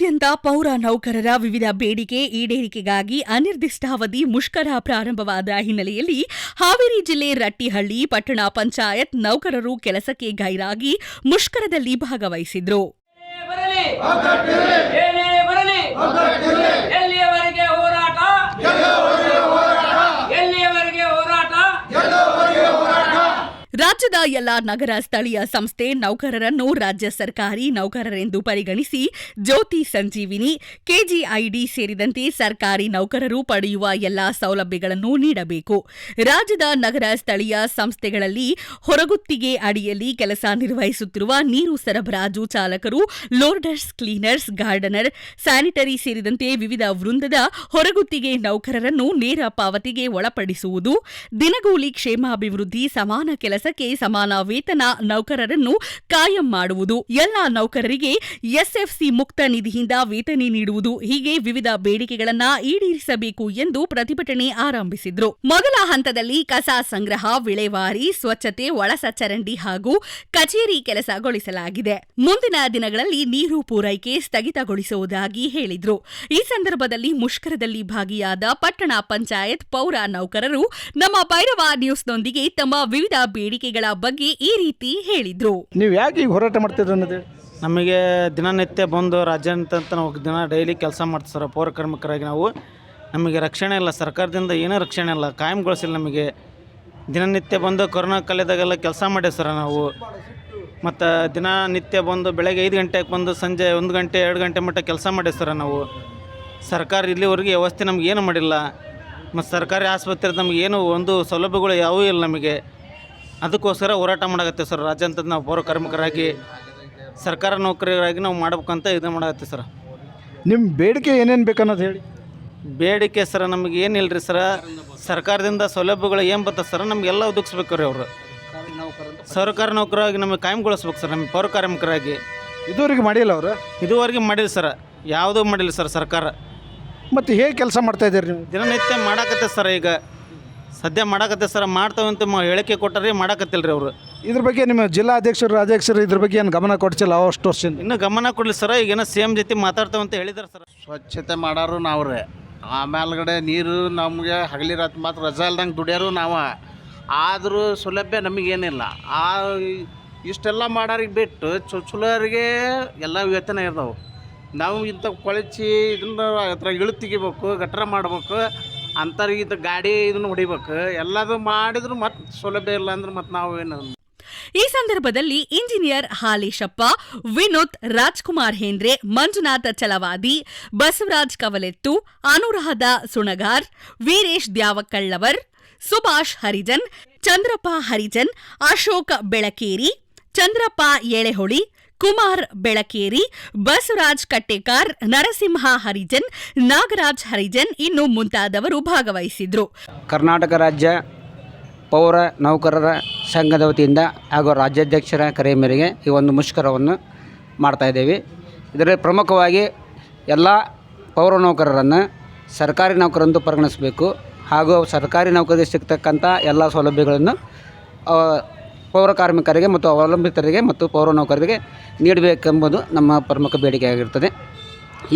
ರಾಜ್ಯಾದ್ಯಂತ ಪೌರ ನೌಕರರ ವಿವಿಧ ಬೇಡಿಕೆ ಈಡೇರಿಕೆಗಾಗಿ ಅನಿರ್ದಿಷ್ಟಾವಧಿ ಮುಷ್ಕರ ಪ್ರಾರಂಭವಾದ ಹಿನ್ನೆಲೆಯಲ್ಲಿ ಹಾವೇರಿ ಜಿಲ್ಲೆ ರಟ್ಟಿಹಳ್ಳಿ ಪಟ್ಟಣ ಪಂಚಾಯತ್ ನೌಕರರು ಕೆಲಸಕ್ಕೆ ಗೈರಾಗಿ ಮುಷ್ಕರದಲ್ಲಿ ಭಾಗವಹಿಸಿದ್ರು ಬರಲಿ ಏನೇ ಬರಲಿ ಎಲ್ಲಿಯವರೆಗೆ ಹೋರಾಟ ಎಲ್ಲಿಯವರೆಗೆ ಹೋರಾಟ ರಾಜ್ಯದ ಎಲ್ಲ ನಗರ ಸ್ಥಳೀಯ ಸಂಸ್ಥೆ, ನೌಕರರನ್ನು ರಾಜ್ಯ ಸರ್ಕಾರಿ ನೌಕರರೆಂದು ಪರಿಗಣಿಸಿ ಜ್ಯೋತಿ ಸಂಜೀವಿನಿ, ಕೆಜಿಐಡಿ ಸೇರಿದಂತೆ ಸರ್ಕಾರಿ ನೌಕರರು ಪಡೆಯುವ ಎಲ್ಲಾ ಸೌಲಭ್ಯಗಳನ್ನು ನೀಡಬೇಕು. ರಾಜ್ಯದ ನಗರ ಸ್ಥಳೀಯ ಸಂಸ್ಥೆಗಳಲ್ಲಿ ಹೊರಗುತ್ತಿಗೆ ಅಡಿಯಲ್ಲಿ ಕೆಲಸ ನಿರ್ವಹಿಸುತ್ತಿರುವ ನೀರು ಸರಬರಾಜು ಚಾಲಕರು, ಲೋರ್ಡರ್ಸ್, ಕ್ಲೀನರ್ಸ್, ಗಾರ್ಡನರ್, ಸ್ಯಾನಿಟರಿ ಸೇರಿದಂತೆ ವಿವಿಧ ವೃಂದದ ಹೊರಗುತ್ತಿಗೆ ನೌಕರರನ್ನು ನೇರ ಪಾವತಿಗೆ ಒಳಪಡಿಸುವುದು, ದಿನಗೂಲಿ ಕ್ಷೇಮಾಭಿವೃದ್ಧಿ ಸಮಾನ ಕೆಲಸಕ್ಕೆ ಸಮಾನ ವೇತನ ನೌಕರರನ್ನು ಕಾಯಂ ಮಾಡುವುದು. ಎಲ್ಲಾ ನೌಕರರಿಗೆ ಎಸ್ಎಫ್ಸಿ ಮುಕ್ತ ನಿಧಿಯಿಂದ ವೇತನ ನೀಡುವುದು. ಹೀಗೆ ವಿವಿಧ ಬೇಡಿಕೆಗಳನ್ನು ಈಡೇರಿಸಬೇಕು ಎಂದು ಪ್ರತಿಭಟನೆ ಆರಂಭಿಸಿದ್ರು. ಮೊದಲ ಹಂತದಲ್ಲಿ ಕಸ ಸಂಗ್ರಹ, ವಿಲೇವಾರಿ, ಸ್ವಚ್ಛತೆ ಒಳಸಚರಂಡಿ ಹಾಗೂ ಕಚೇರಿ ಕೆಲಸಗೊಳಿಸಲಾಗಿದೆ. ಮುಂದಿನ ದಿನಗಳಲ್ಲಿ ನೀರು ಪೂರೈಕೆ ಸ್ಥಗಿತಗೊಳಿಸುವುದಾಗಿ ಹೇಳಿದ್ರು. ಈ ಸಂದರ್ಭದಲ್ಲಿ ಮುಷ್ಕರದಲ್ಲಿ ಭಾಗಿಯಾದ ಪಟ್ಟಣ ಪಂಚಾಯತ್ ಪೌರ ನೌಕರರು ನಮ್ಮ ಭೈರವ ನ್ಯೂಸ್ನೊಂದಿಗೆ ತಮ್ಮ ವಿವಿಧ ಬೇಡಿಕೆಗಳ ಬಗ್ಗೆ ಈ ರೀತಿ ಹೇಳಿದ್ರು. ನೀವು ಯಾಕೆ ಈಗ ಹೋರಾಟ ಮಾಡ್ತಿದ್ರು ಅನ್ನೋದು ನಮಗೆ ದಿನನಿತ್ಯ ಬಂದು ರಾಜ್ಯಾದ್ಯಂತ ನಾವು ದಿನ ಡೈಲಿ ಕೆಲಸ ಮಾಡ್ತೀವಿ ಸರ್ ಪೌರ ಕಾರ್ಮಿಕರಾಗಿ ನಾವು. ನಮಗೆ ರಕ್ಷಣೆ ಇಲ್ಲ ಸರ್ಕಾರದಿಂದ ಏನೂ ರಕ್ಷಣೆ ಇಲ್ಲ ಕಾಯಂಗೊಳಿಸಿಲ್ಲ ನಮಗೆ. ದಿನನಿತ್ಯ ಬಂದು ಕೊರೋನಾ ಕಾಲದಾಗೆಲ್ಲ ಕೆಲಸ ಮಾಡೇವಿ ಸರ್ ನಾವು. ಮತ್ತು ದಿನನಿತ್ಯ ಬಂದು ಬೆಳಗ್ಗೆ ಐದು ಗಂಟೆಗೆ ಬಂದು ಸಂಜೆ ಒಂದು ಗಂಟೆ ಎರಡು ಗಂಟೆ ಮಟ್ಟ ಕೆಲಸ ಮಾಡೇವಿ ಸರ್ ನಾವು. ಸರ್ಕಾರ ಇಲ್ಲಿವರೆಗೆ ವ್ಯವಸ್ಥೆ ನಮ್ಗೆ ಏನು ಮಾಡಿಲ್ಲ. ಮತ್ತು ಸರ್ಕಾರಿ ಆಸ್ಪತ್ರೆ ನಮಗೇನು ಏನು ಒಂದು ಸೌಲಭ್ಯಗಳು ಯಾವೂ ಇಲ್ಲ ನಮಗೆ. ಅದಕ್ಕೋಸ್ಕರ ಹೋರಾಟ ಮಾಡಕತ್ತೆ ಸರ್. ರಾಜ್ಯಾಂತ ನಾವು ಪೌರ ಕಾರ್ಮಿಕರಾಗಿ ಸರ್ಕಾರ ನೌಕರರಾಗಿ ನಾವು ಮಾಡ್ಬೇಕಂತ ಇದು ಮಾಡಕತ್ತೆ ಸರ್. ನಿಮ್ಮ ಬೇಡಿಕೆ ಏನೇನು ಬೇಕನ್ನೋದು ಹೇಳಿ. ಬೇಡಿಕೆ ಸರ್ ನಮಗೆ ಏನಿಲ್ಲ ರೀ ಸರ. ಸರ್ಕಾರದಿಂದ ಸೌಲಭ್ಯಗಳು ಏನು ಬರ್ತದೆ ಸರ್ ನಮಗೆಲ್ಲ ಒದಗಿಸ್ಬೇಕು ರೀ ಅವರು. ಸರ್ಕಾರ ನೌಕರಾಗಿ ನಮಗೆ ಕಾಯಂಗೊಳಿಸ್ಬೇಕು ಸರ್ ನಮ್ಮ ಪೌರ ಕಾರ್ಮಿಕರಾಗಿ. ಇದುವರೆಗೆ ಮಾಡಿಲ್ಲ ಅವರು? ಇದುವರೆಗೆ ಮಾಡಿಲ್ಲ ಸರ್. ಯಾವುದೂ ಮಾಡಿಲ್ಲ ಸರ್ ಸರ್ಕಾರ. ಮತ್ತು ಹೇಗೆ ಕೆಲಸ ಮಾಡ್ತಾ ಇದ್ದೀರಿ ನೀವು? ದಿನನಿತ್ಯ ಮಾಡಾಕತ್ತೆ ಸರ್ ಈಗ. ಸದ್ಯ ಮಾಡಕತ್ತೆ ಸರ್ ಮಾಡ್ತಾವಂತ ಅಂತ ಹೇಳಿಕೆ ಕೊಟ್ಟರೆ ಮಾಡಕತ್ತಿಲ್ಲ ರೀ ಅವರು. ಇದ್ರ ಬಗ್ಗೆ ನಿಮ್ಮ ಜಿಲ್ಲಾ ಅಧ್ಯಕ್ಷರು ಅಧ್ಯಕ್ಷರು ಇದ್ರ ಬಗ್ಗೆ ಏನು ಗಮನ ಕೊಡ್ಸಿಲ್ಲ ಅವಷ್ಟು ವರ್ಷ ಇನ್ನೂ ಗಮನ ಕೊಡಲಿ ಸರ್ ಈಗೇನೋ ಸಿ ಎಂ ಜೊತೆ ಮಾತಾಡ್ತಾವಂತ ಹೇಳಿದಾರೆ ಸರ್. ಸ್ವಚ್ಛತೆ ಮಾಡೋರು ನಾವ್ರೆ. ಆಮೇಲ್ಗಡೆ ನೀರು ನಮಗೆ ಹಗಲಿ ರಾತ್ರಿ ಮಾತ್ರ ರಜಾ ಇಲ್ದಂಗೆ ದುಡಿಯೋರು ನಾವು. ಆದರೂ ಸೌಲಭ್ಯ ನಮಗೇನಿಲ್ಲ. ಆ ಇಷ್ಟೆಲ್ಲ ಮಾಡೋರಿಗೆ ಬಿಟ್ಟು ಚುಚುಲರಿಗೆ ಚಲೋರಿಗೆ ಎಲ್ಲ ವೇತನ ಇರ್ತಾವೆ. ನಾವು ಇಂಥ ಕೊಳಚಿ ಇದನ್ನ ಹತ್ರ ಇಳು ತೆಗಿಬೇಕು ಗಟ್ರ ಮಾಡ್ಬೇಕು. ಅಂಥವ್ರಿಗೆ ಇದು ಗಾಡಿ ಇದನ್ನು ಹೊಡಿಬೇಕು. ಎಲ್ಲದು ಮಾಡಿದ್ರು ಮತ್ತೆ ಸೌಲಭ್ಯ ಇಲ್ಲ ಅಂದ್ರೆ ಮತ್ತೆ ನಾವು ಏನು ಈ ಸಂದರ್ಭದಲ್ಲಿ ಇಂಜಿನಿಯರ್ ಹಾಲೇಶಪ್ಪ, ವಿನೋದ್ ರಾಜ್ಕುಮಾರ್ ಹೇಂದ್ರೆ, ಮಂಜುನಾಥ ಚಲವಾದಿ, ಬಸವರಾಜ್ ಕವಲೆತ್ತು, ಅನುರಾಧ ಸುಣಗಾರ್, ವೀರೇಶ್ ದ್ಯಾವಕಳ್ಳವರ್ ಸುಭಾಷ್ ಹರಿಜನ್, ಚಂದ್ರಪ್ಪ ಹರಿಜನ್, ಅಶೋಕ್ ಬೆಳಕೇರಿ, ಚಂದ್ರಪ್ಪ ಎಳೆಹೊಳಿ ಕುಮಾರ್ ಬೆಳಕೇರಿ, ಬಸವರಾಜ್ ಕಟ್ಟೇಕಾರ್, ನರಸಿಂಹ ಹರಿಜನ್, ನಾಗರಾಜ್ ಹರಿಜನ್ ಇನ್ನು ಮುಂತಾದವರು ಭಾಗವಹಿಸಿದ್ರು. ಕರ್ನಾಟಕ ರಾಜ್ಯ ಪೌರ ನೌಕರರ ಸಂಘದ ವತಿಯಿಂದ ಹಾಗೂ ರಾಜ್ಯಾಧ್ಯಕ್ಷರ ಕರೆ ಮೇರೆಗೆ ಈ ಒಂದು ಮುಷ್ಕರವನ್ನು ಮಾಡ್ತಾಯಿದ್ದೇವೆ ಇದರಲ್ಲಿ ಪ್ರಮುಖವಾಗಿ ಎಲ್ಲ ಪೌರ ನೌಕರರನ್ನು ಸರ್ಕಾರಿ ನೌಕರಂದು ಪರಿಗಣಿಸಬೇಕು ಹಾಗೂ ಸರ್ಕಾರಿ ನೌಕರಿಗೆ ಸಿಗ್ತಕ್ಕಂಥ ಎಲ್ಲ ಸೌಲಭ್ಯಗಳನ್ನು ಪೌರ ಕಾರ್ಮಿಕರಿಗೆ ಮತ್ತು ಅವಲಂಬಿತರಿಗೆ ಮತ್ತು ಪೌರ ನೌಕರರಿಗೆ ನೀಡಬೇಕೆಂಬುದು ನಮ್ಮ ಪ್ರಮುಖ ಬೇಡಿಕೆಯಾಗಿರ್ತದೆ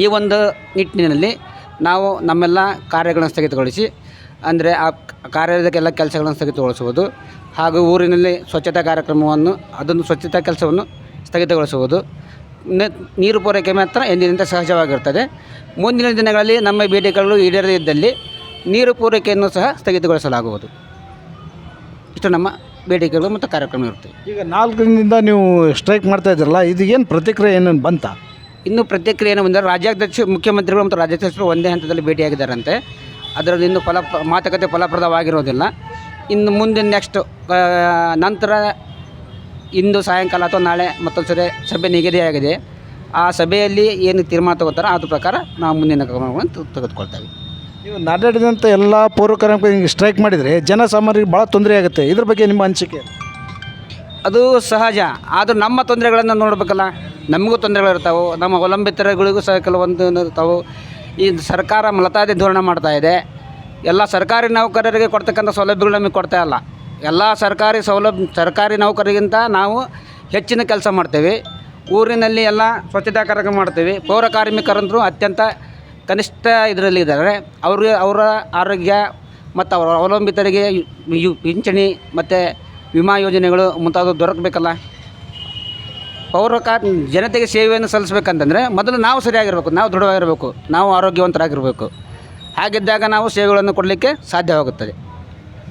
ಈ ಒಂದು ನಿಟ್ಟಿನಲ್ಲಿ ನಾವು ನಮ್ಮೆಲ್ಲ ಕಾರ್ಯಗಳನ್ನು ಸ್ಥಗಿತಗೊಳಿಸಿ, ಅಂದರೆ ಆ ಕಾರ್ಯದಕ್ಕೆಲ್ಲ ಕೆಲಸಗಳನ್ನು ಸ್ಥಗಿತಗೊಳಿಸುವುದು ಹಾಗೂ ಊರಿನಲ್ಲಿ ಸ್ವಚ್ಛತಾ ಕಾರ್ಯಕ್ರಮವನ್ನು ಅದನ್ನು ಸ್ವಚ್ಛತಾ ಕೆಲಸವನ್ನು ಸ್ಥಗಿತಗೊಳಿಸುವುದು ನೀರು ಪೂರೈಕೆ ಮಾತ್ರ ಎಂದಿನಿಂದ ಸಹಜವಾಗಿರ್ತದೆ ಮುಂದಿನ ದಿನಗಳಲ್ಲಿ ನಮ್ಮ ಬೇಡಿಕೆಗಳು ಈಡೇರದಿದ್ದಲ್ಲಿ ನೀರು ಪೂರೈಕೆಯನ್ನು ಸಹ ಸ್ಥಗಿತಗೊಳಿಸಲಾಗುವುದು. ಇಷ್ಟು ನಮ್ಮ ಬೇಡಿಕೆಗಳು ಮತ್ತು ಕಾರ್ಯಕ್ರಮ ಇರುತ್ತೆ. ಈಗ ನಾಲ್ಕು ದಿನದಿಂದ ನೀವು ಸ್ಟ್ರೈಕ್ ಮಾಡ್ತಾ ಇದ್ರಲ್ಲ ಇದು ಏನು ಪ್ರತಿಕ್ರಿಯೆ ಏನೇನು ಬಂತ? ಇನ್ನು ಪ್ರತಿಕ್ರಿಯೆ ಏನು ಬಂದರೆ ರಾಜ್ಯಾಧ್ಯಕ್ಷ ಮುಖ್ಯಮಂತ್ರಿಗಳು ಮತ್ತು ರಾಜ್ಯಾಧ್ಯಕ್ಷರು ಒಂದೇ ಹಂತದಲ್ಲಿ ಭೇಟಿಯಾಗಿದ್ದಾರಂತೆ. ಅದರಲ್ಲಿ ಇನ್ನು ಫಲ ಮಾತುಕತೆ ಫಲಪ್ರದವಾಗಿರೋದಿಲ್ಲ. ಇನ್ನು ಮುಂದೆ ನೆಕ್ಸ್ಟ್ ನಂತರ ಇಂದು ಸಾಯಂಕಾಲ ಅಥವಾ ನಾಳೆ ಮತ್ತೊಂದು ಸರಿ ಸಭೆ ನಿಗದಿಯಾಗಿದೆ. ಆ ಸಭೆಯಲ್ಲಿ ಏನು ತೀರ್ಮಾನ ತಗೋತಾರೋ ಅದ್ರ ಪ್ರಕಾರ ನಾವು ಮುಂದಿನ ಕ್ರಮಗಳನ್ನು ತೆಗೆದುಕೊಳ್ತೇವೆ. ನೀವು ನಾಡಾಡಿದಂಥ ಎಲ್ಲ ಪೌರ ಕಾರ್ಮಿಕರಿಗೆ ಸ್ಟ್ರೈಕ್ ಮಾಡಿದರೆ ಜನಸಾಮಾನ್ಯರಿಗೆ ಭಾಳ ತೊಂದರೆ ಆಗುತ್ತೆ. ಇದ್ರ ಬಗ್ಗೆ ನಿಮ್ಮ ಅನಿಸಿಕೆ? ಅದು ಸಹಜ. ಆದರೂ ನಮ್ಮ ತೊಂದರೆಗಳನ್ನು ನೋಡಬೇಕಲ್ಲ. ನಮಗೂ ತೊಂದರೆಗಳಿರ್ತಾವೆ. ನಮ್ಮ ಅವಲಂಬಿತರುಗಳಿಗೂ ಸಹ ಕೆಲವೊಂದು ಇರ್ತಾವೆ. ಈ ಸರ್ಕಾರ ಮಲತಾದಿ ಧೋರಣೆ ಮಾಡ್ತಾ ಇದೆ. ಎಲ್ಲ ಸರ್ಕಾರಿ ನೌಕರರಿಗೆ ಕೊಡ್ತಕ್ಕಂಥ ಸೌಲಭ್ಯಗಳು ನಮಗೆ ಕೊಡ್ತಾ ಇಲ್ಲ. ಎಲ್ಲ ಸರ್ಕಾರಿ ಸೌಲಭ್ಯ ಸರ್ಕಾರಿ ನೌಕರಿಗಿಂತ ನಾವು ಹೆಚ್ಚಿನ ಕೆಲಸ ಮಾಡ್ತೇವೆ. ಊರಿನಲ್ಲಿ ಎಲ್ಲ ಸ್ವಚ್ಛತಾ ಕಾರ್ಯಕ್ರಮ ಮಾಡ್ತೀವಿ. ಪೌರ ಕಾರ್ಮಿಕರಂತರೂ ಅತ್ಯಂತ ಕನಿಷ್ಠ ಇದರಲ್ಲಿ ಇದ್ದಾರೆ. ಅವ್ರಿಗೆ ಅವರ ಆರೋಗ್ಯ ಮತ್ತು ಅವರ ಅವಲಂಬಿತರಿಗೆ ಯು- ಪಿಂಚಣಿ ಮತ್ತು ವಿಮಾ ಯೋಜನೆಗಳು ಮುಂತಾದವು ದೊರಕಬೇಕಲ್ಲ? ಪೌರ ಕಾ ಜನತೆಗೆ ಸೇವೆಯನ್ನು ಸಲ್ಲಿಸ್ಬೇಕಂತಂದರೆ ಮೊದಲು ನಾವು ಸರಿಯಾಗಿರಬೇಕು, ನಾವು ದೃಢವಾಗಿರಬೇಕು, ನಾವು ಆರೋಗ್ಯವಂತರಾಗಿರಬೇಕು. ಹಾಗಿದ್ದಾಗ ನಾವು ಸೇವೆಗಳನ್ನು ಕೊಡಲಿಕ್ಕೆ ಸಾಧ್ಯವಾಗುತ್ತದೆ.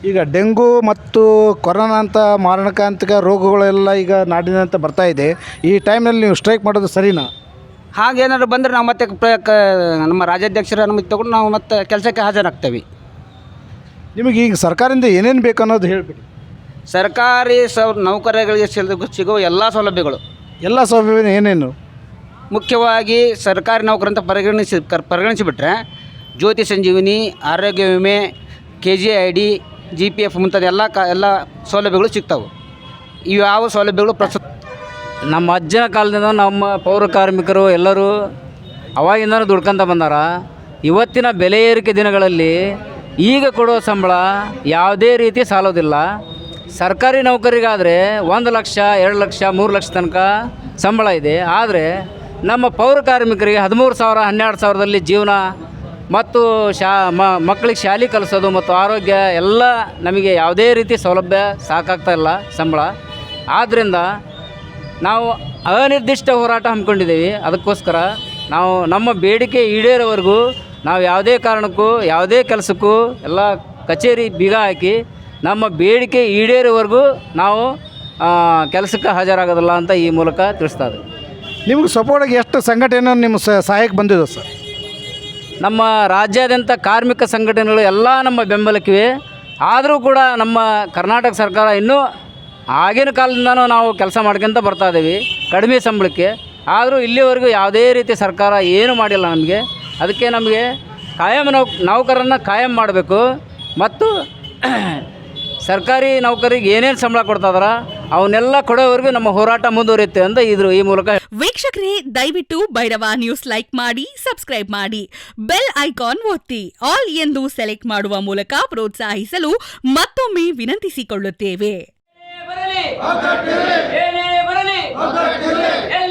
ಈಗ ಡೆಂಗು ಮತ್ತು ಕೊರೋನಾ ಅಂತ ಮಾರಣಾಂತಿಕ ರೋಗಗಳೆಲ್ಲ ಈಗ ನಾಡಿನಂತ ಬರ್ತಾ ಇದೆ. ಈ ಟೈಮ್ನಲ್ಲಿ ನೀವು ಸ್ಟ್ರೈಕ್ ಮಾಡೋದು ಸರಿನಾ? ಹಾಗೇನಾದ್ರು ಬಂದರೆ ನಾವು ಮತ್ತೆ ಪ್ರ- ಕ- ನಮ್ಮ ರಾಜ್ಯಾಧ್ಯಕ್ಷರ ಅನುಮತಿ ತಗೊಂಡು ನಾವು ಮತ್ತೆ ಕೆಲಸಕ್ಕೆ ಹಾಜರಾಗ್ತೇವೆ. ನಿಮಗೆ ಈಗ ಸರ್ಕಾರದಿಂದ ಏನೇನು ಬೇಕು ಅನ್ನೋದು ಹೇಳಿಬಿಡಿ. ಸರ್ಕಾರಿ ಸೌ ನೌಕರರಿಗೆ ಸಿಲ್- ಸಿಗುವ ಎಲ್ಲ ಸೌಲಭ್ಯಗಳು. ಎಲ್ಲ ಸೌಲಭ್ಯ ಏನೇನು? ಮುಖ್ಯವಾಗಿ ಸರ್ಕಾರಿ ನೌಕರಂತ ಪರಿಗಣಿಸಿ ಕರ್ ಪರಿಗಣಿಸಿಬಿಟ್ರೆ ಜ್ಯೋತಿ ಸಂಜೀವಿನಿ ಆರೋಗ್ಯ ವಿಮೆ K G I D G P F ಮುಂತಾದ ಎಲ್ಲ ಕ ಎಲ್ಲ ಸೌಲಭ್ಯಗಳು ಸಿಗ್ತಾವೆ. ಇವು ಯಾವ ಸೌಲಭ್ಯಗಳು ಪ್ರಸ್ತುತ ನಮ್ಮ ಅಜ್ಜನ ಕಾಲದಿಂದ ನಮ್ಮ ಪೌರ ಕಾರ್ಮಿಕರು ಎಲ್ಲರೂ ಅವಾಗಿಂದನೂ ದುಡ್ಕೊಂತ ಬಂದಾರ. ಇವತ್ತಿನ ಬೆಲೆ ಏರಿಕೆ ದಿನಗಳಲ್ಲಿ ಈಗ ಕೊಡೋ ಸಂಬಳ ಯಾವುದೇ ರೀತಿ ಸಾಲೋದಿಲ್ಲ. ಸರ್ಕಾರಿ ನೌಕರಿಗಾದರೆ ಒಂದು ಲಕ್ಷ, ಎರಡು ಲಕ್ಷ, ಮೂರು ಲಕ್ಷ ತನಕ ಸಂಬಳ ಇದೆ. ಆದರೆ ನಮ್ಮ ಪೌರ ಕಾರ್ಮಿಕರಿಗೆ ಹದಿಮೂರು ಸಾವಿರ, ಹನ್ನೆರಡು ಸಾವಿರದಲ್ಲಿ ಜೀವನ ಮತ್ತು ಶಾ ಮಕ್ಕಳಿಗೆ ಶಾಲೆ ಕಲಿಸೋದು ಮತ್ತು ಆರೋಗ್ಯ ಎಲ್ಲ ನಮಗೆ ಯಾವುದೇ ರೀತಿ ಸೌಲಭ್ಯ ಸಾಕಾಗ್ತಾ ಇಲ್ಲ ಸಂಬಳ. ಆದ್ದರಿಂದ ನಾವು ಅನಿರ್ದಿಷ್ಟ ಹೋರಾಟ ಹಮ್ಮಿಕೊಂಡಿದ್ದೀವಿ. ಅದಕ್ಕೋಸ್ಕರ ನಾವು ನಮ್ಮ ಬೇಡಿಕೆ ಈಡೇರೋವರೆಗೂ ನಾವು ಯಾವುದೇ ಕಾರಣಕ್ಕೂ ಯಾವುದೇ ಕೆಲಸಕ್ಕೂ ಎಲ್ಲ ಕಚೇರಿ ಬೀಗ ಹಾಕಿ ನಮ್ಮ ಬೇಡಿಕೆ ಈಡೇರೋವರೆಗೂ ನಾವು ಕೆಲಸಕ್ಕೆ ಹಾಜರಾಗೋದಿಲ್ಲ ಅಂತ ಈ ಮೂಲಕ ತಿಳಿಸ್ತಾ ಇದ್ದೀವಿ. ನಿಮ್ಗೆ ಸಪೋರ್ಟಾಗಿ ಎಷ್ಟು ಸಂಘಟನೆ ನಿಮ್ಮ ಸ ಸಹಾಯಕ್ಕೆ ಬಂದಿದೆ ಸರ್? ನಮ್ಮ ರಾಜ್ಯಾದ್ಯಂತ ಕಾರ್ಮಿಕ ಸಂಘಟನೆಗಳು ಎಲ್ಲ ನಮ್ಮ ಬೆಂಬಲಕ್ಕಿವೆ. ಆದರೂ ಕೂಡ ನಮ್ಮ ಕರ್ನಾಟಕ ಸರ್ಕಾರ ಇನ್ನೂ ಆಗಿನ ಕಾಲದಿಂದನೂ ನಾವು ಕೆಲಸ ಮಾಡ್ಕೊಂತ ಬರ್ತಾ ಇದ್ದೀವಿ, ಕಡಿಮೆ ಸಂಬಳಕ್ಕೆ. ಆದರೂ ಇಲ್ಲಿವರೆಗೂ ಯಾವುದೇ ರೀತಿ ಸರ್ಕಾರ ಏನು ಮಾಡಿಲ್ಲ ನಮಗೆ. ಅದಕ್ಕೆ ನಮಗೆ ಕಾಯಂ ನೌ ನೌಕರನ್ನು ಕಾಯಂ ಮಾಡಬೇಕು. ಮತ್ತು ಸರ್ಕಾರಿ ನೌಕರಿಗೆ ಏನೇನು ಸಂಬಳ ಕೊಡ್ತಾ ಇದಾರ ಅವನ್ನೆಲ್ಲ ಕೊಡೋವರೆಗೂ ನಮ್ಮ ಹೋರಾಟ ಮುಂದುವರಿಯುತ್ತೆ ಅಂತ ಇದ್ರು ಈ ಮೂಲಕ ವೀಕ್ಷಕರೇ, ದಯವಿಟ್ಟು ಭೈರವ ನ್ಯೂಸ್ ಲೈಕ್ ಮಾಡಿ, ಸಬ್ಸ್ಕ್ರೈಬ್ ಮಾಡಿ. ಬೆಲ್ ಐಕಾನ್ ಒತ್ತಿ. ಆಲ್ ಎಂದು ಸೆಲೆಕ್ಟ್ ಮಾಡುವ ಮೂಲಕ ಪ್ರೋತ್ಸಾಹಿಸಲು ಮತ್ತೊಮ್ಮೆ ವಿನಂತಿಸಿಕೊಳ್ಳುತ್ತೇವೆ. ఒకటి ఒకటి ఒకటి